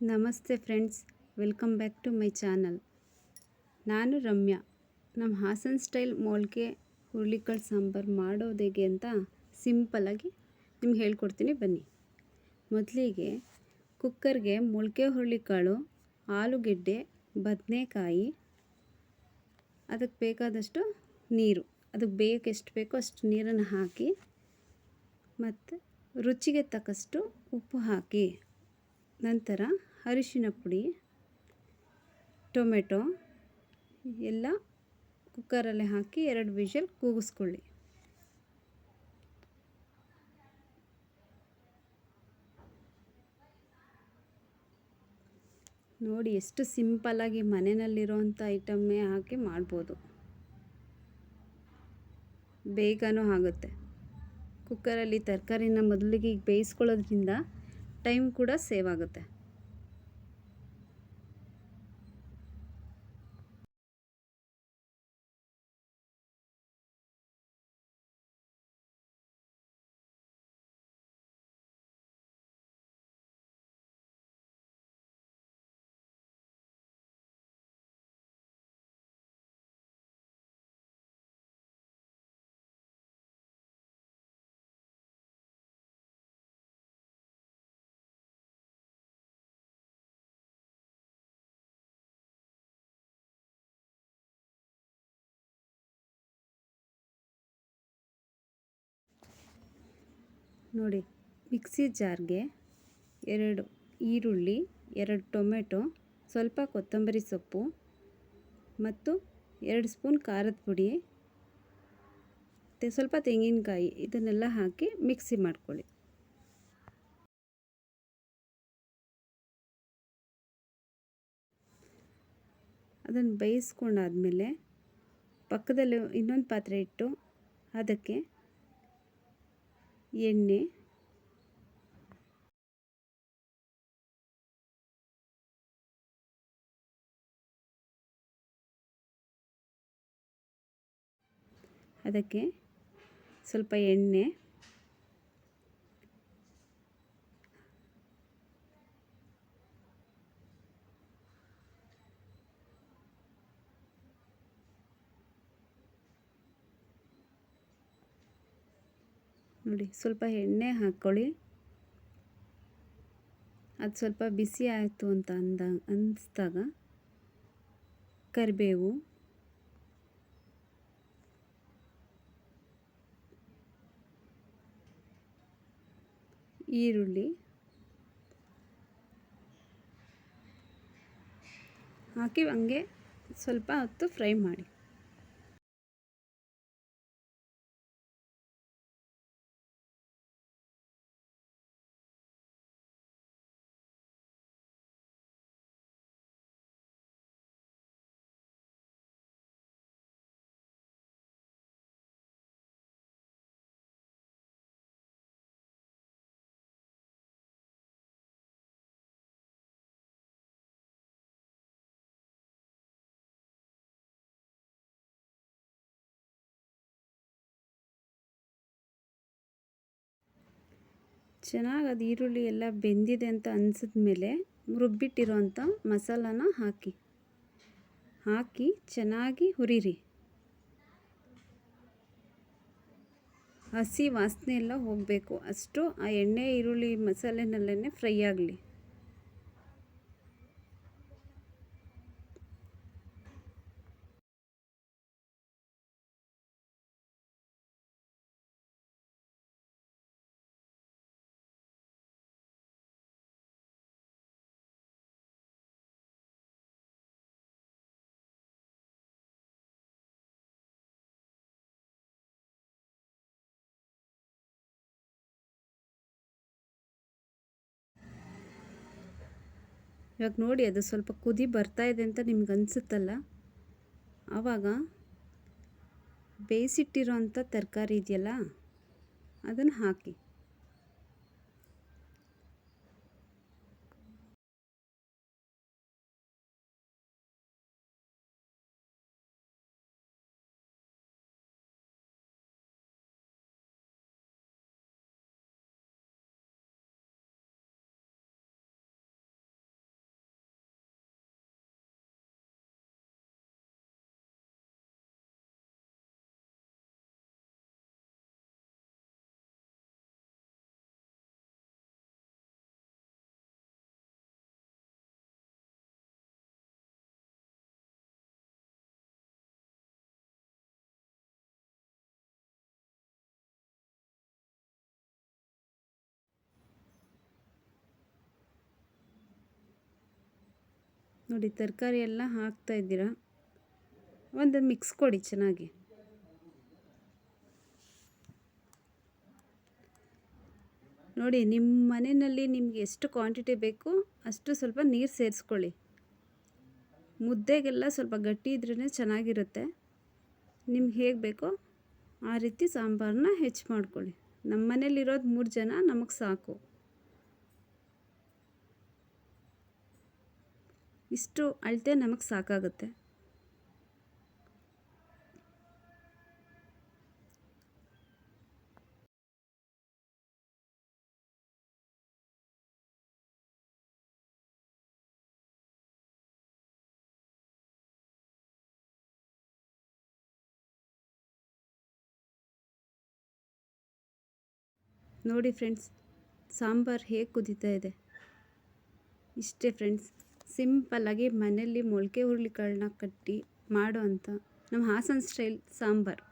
ನಮಸ್ತೆ friends, welcome back to my channel. ನಾನು ರಮ್ಯಾ. ನಮ್ಮ ಹಾಸನ್ ಸ್ಟೈಲ್ ಮೊಳಕೆ ಹುರುಳಿಕಾಳು ಸಾಂಬಾರು ಮಾಡೋದು ಹೇಗೆ ಅಂತ ಸಿಂಪಲ್ಲಾಗಿ ನಿಮ್ಗೆ ಹೇಳ್ಕೊಡ್ತೀನಿ ಬನ್ನಿ. ಮೊದಲಿಗೆ ಕುಕ್ಕರ್ಗೆ ಮೊಳಕೆ ಹುರುಳಿಕಾಳು, ಆಲೂಗೆಡ್ಡೆ, ಬದನೆಕಾಯಿ, ಅದಕ್ಕೆ ಬೇಕಾದಷ್ಟು ನೀರು. ಅದಕ್ಕೆ ಬೇಯಕ್ಕೆ ಎಷ್ಟು ಬೇಕೋ ಅಷ್ಟು ನೀರನ್ನು ಹಾಕಿ ಮತ್ತು ರುಚಿಗೆ ತಕ್ಕಷ್ಟು ಉಪ್ಪು ಹಾಕಿ. ನಂತರ ಅರಿಶಿನ ಪುಡಿ, ಟೊಮೆಟೊ ಎಲ್ಲ ಕುಕ್ಕರಲ್ಲಿ ಹಾಕಿ ಎರಡು ವಿಷಲ್ ಕೂಗಿಸ್ಕೊಳ್ಳಿ. ನೋಡಿ ಎಷ್ಟು ಸಿಂಪಲ್ಲಾಗಿ ಮನೆಯಲ್ಲಿರೋವಂಥ ಐಟಮ್ಮೇ ಹಾಕಿ ಮಾಡ್ಬೋದು. ಬೇಗನೂ ಆಗುತ್ತೆ. ಕುಕ್ಕರಲ್ಲಿ ತರಕಾರಿನ ಮೊದಲಿಗೆ ಬೇಯಿಸ್ಕೊಳ್ಳೋದ್ರಿಂದ ಟೈಮ್ ಕೂಡ ಸೇವ್ ಆಗುತ್ತೆ. ನೋಡಿ, ಮಿಕ್ಸಿ ಜಾರ್ಗೆ ಎರಡು ಈರುಳ್ಳಿ, ಎರಡು ಟೊಮೆಟೊ, ಸ್ವಲ್ಪ ಕೊತ್ತಂಬರಿ ಸೊಪ್ಪು ಮತ್ತು ಎರಡು ಸ್ಪೂನ್ ಖಾರದ ಪುಡಿ ಮತ್ತು ಸ್ವಲ್ಪ ತೆಂಗಿನಕಾಯಿ ಇದನ್ನೆಲ್ಲ ಹಾಕಿ ಮಿಕ್ಸಿ ಮಾಡ್ಕೊಳ್ಳಿ. ಅದನ್ನು ಬೇಯಿಸ್ಕೊಂಡಾದಮೇಲೆ ಪಕ್ಕದಲ್ಲಿ ಇನ್ನೊಂದು ಪಾತ್ರೆ ಇಟ್ಟು ಅದಕ್ಕೆ ಎಣ್ಣೆ. ಅದಕ್ಕೆ ಸ್ವಲ್ಪ ಎಣ್ಣೆ. ನೋಡಿ, ಸ್ವಲ್ಪ ಎಣ್ಣೆ ಹಾಕ್ಕೊಳ್ಳಿ ಅದು ಸ್ವಲ್ಪ ಬಿಸಿ ಆಯಿತು ಅಂತ ಅಂದ ಅನ್ನಿಸ್ದಾಗ ಕರಿಬೇವು. ಈರುಳ್ಳಿ. ಹಾಕಿ ಹಂಗೆ ಸ್ವಲ್ಪ ಹೊತ್ತು ಫ್ರೈ ಮಾಡಿ. ಚೆನ್ನಾಗಿ ಅದು ಈರುಳ್ಳಿ ಎಲ್ಲ ಬೆಂದಿದೆ ಅಂತ ಅನಿಸಿದ್ಮೇಲೆ ರುಬ್ಬಿಟ್ಟಿರೋಂಥ ಮಸಾಲಾನ ಹಾಕಿ. ಹಾಕಿ ಚೆನ್ನಾಗಿ ಹುರಿರಿ. ಹಸಿ ವಾಸನೆ ಎಲ್ಲ ಹೋಗಬೇಕು. ಅಷ್ಟು ಆ ಎಣ್ಣೆ, ಈರುಳ್ಳಿ ಮಸಾಲೆನಲ್ಲೇ ಫ್ರೈ ಆಗಲಿ. ಇವಾಗ ನೋಡಿ, ಅದು ಸ್ವಲ್ಪ ಕುದಿ ಬರ್ತಾ ಇದೆ ಅಂತ ನಿಮ್ಗೆ ಅನಿಸುತ್ತಲ್ಲ? ಆವಾಗ ಬೇಯಿಸಿಟ್ಟಿರೋ ಅಂಥ ತರಕಾರಿ ಇದೆಯಲ್ಲ, ಅದನ್ನು ಹಾಕಿ. ನೋಡಿ, ತರಕಾರಿ ಎಲ್ಲ ಹಾಕ್ತಾ ಇದ್ದೀರಾ? ಒಂದು ಮಿಕ್ಸ್ ಕೊಡಿ ಚೆನ್ನಾಗಿ. ನೋಡಿ, ನಿಮ್ಮ ಮನೆಯಲ್ಲಿ ನಿಮಗೆ ಎಷ್ಟು ಕ್ವಾಂಟಿಟಿ ಬೇಕು, ಅಷ್ಟು ಸ್ವಲ್ಪ ನೀರು ಸೇರಿಸ್ಕೊಳ್ಳಿ. ಮುದ್ದೆಗೆಲ್ಲ ಸ್ವಲ್ಪ ಗಟ್ಟಿ ಇದ್ರೇ ಚೆನ್ನಾಗಿರುತ್ತೆ. ನಿಮ್ಗೆ ಹೇಗೆ ಬೇಕೋ ಆ ರೀತಿ ಸಾಂಬಾರನ್ನ ಹೆಚ್ಚು ಮಾಡ್ಕೊಳ್ಳಿ. ನಮ್ಮ ಮನೇಲಿರೋದು ಮೂರು ಜನ, ನಮಗೆ ಸಾಕು. ಇಷ್ಟು ಅಳತೆ ನಮಗೆ ಸಾಕಾಗುತ್ತೆ. ನೋಡಿ ಫ್ರೆಂಡ್ಸ್ ಸಾಂಬಾರು ಹೇಗೆ ಕುದೀತಾ ಇದೆ? ಇಷ್ಟೇ ಫ್ರೆಂಡ್ಸ್. ಸಿಂಪಲ್ಲಾಗಿ ಮನೆಯಲ್ಲಿ ಮೊಳಕೆ ಹುರುಳಿಕಾಳನ್ನ ಕಟ್ಟಿ ಮಾಡುವಂಥ ನಮ್ಮ ಹಾಸನ ಸ್ಟೈಲ್ ಸಾಂಬಾರು.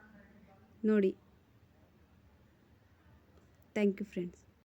ನೋಡಿ. Thank you friends.